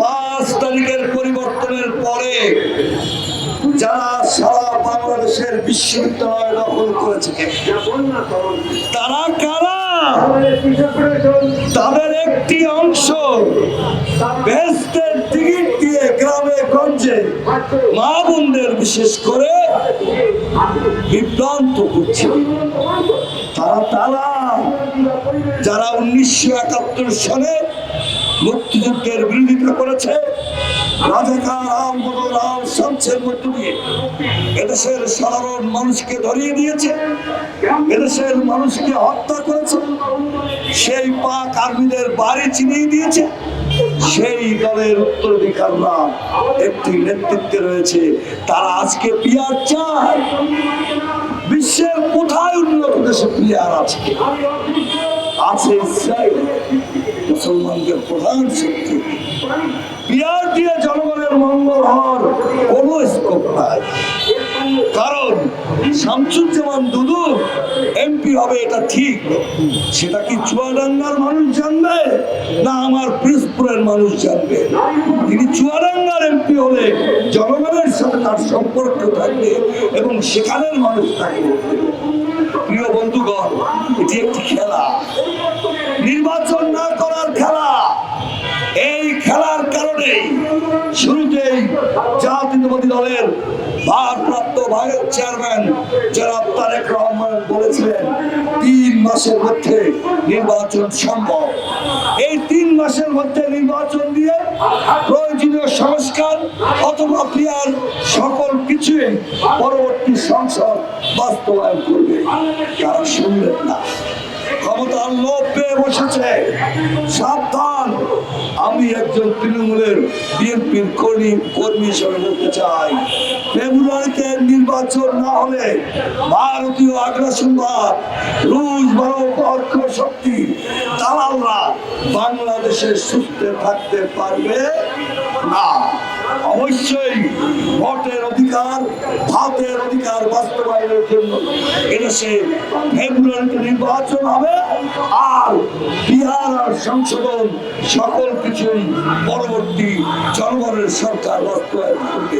পাঁচ তারিখের পরিবর্তনের পরে যারা সারা বাংলাদেশের বিশ্ববিদ্যালয় দখল করেছে, তারা কারা? তাদের একটি অংশ বেহেস্তের টিকিট দিয়ে গ্রামে, গঞ্জে মা বোনদের বিশেষ করে বিভ্রান্ত করছে তারা তারা, যারা উনিশশো একাত্তর সালে মুক্তিযুদ্ধের বিরোধিতা করেছে রাম মানুষকে ধরিয়ে দিয়েছে মানুষকে হত্যা সেই বাড়ি চিনিয়ে দিয়েছে, সেই একটি নেতৃত্বে রয়েছে। তারা আজকে পিয়ার চায়। বিশ্বের কোথায় উন্নত দেশে প্লেয়ার আছে? আছে ইসরায়েল। মুসলমানদের প্রধান শক্তি। পিয়ার দিয়ে জনগণের মঙ্গল হওয়ার কোনো স্কোপ নাই। কারণ শামসুজ্জামান দুদু এমপি হবে, এটা ঠিক। সেটা কি চুয়াডাঙ্গার মানুষ জানবে, না আমার পিসপুরের মানুষ জানবে? তিনি চুয়াডাঙ্গার এমপি হলে জনগণের সাথে তার সম্পর্ক থাকবে এবং সেখানের মানুষ থাকবে। প্রিয় বন্ধুগণ, এটি একটি খেলা। দলের ভারপ্রাপ্ত ভাইস চেয়ারম্যান জনাব তারেক রহমান বলেছিলেন, তিন মাসের মধ্যে নির্বাচন সম্ভব। এই তিন মাসের মধ্যে নির্বাচন দিয়ে প্রয়োজনীয় সংস্কার অথবা ক্রিয়ার সকল কিছুই পরবর্তী সংসদ বাস্তবায়ন করবে। তারা শুনলেন না। ক্ষমতার লোভ পেয়ে বসেছে। সাবধান। আমি একজন তৃণমূলের বিএনপির কর্মী কর্মী হিসেবে বলতে চাই। ফেব্রুয়ারিতে নির্বাচন না হলে ভারতীয় আগ্রাসনবাদ রুশ ভারত অর্থ শক্তি, দালালরা বাংলাদেশে সুস্থ থাকতে পারবে না। অবশ্যই ভোটের অধিকার, ভারতের অধিকার বাস্তবায়নের জন্য। এদেশে ফেব্রুয়ারিতে নির্বাচন হবে, আর বিহার আর সংশোধন সকল কিছুই পরবর্তী জনগণের সরকার বাস্তবায়ন করবে।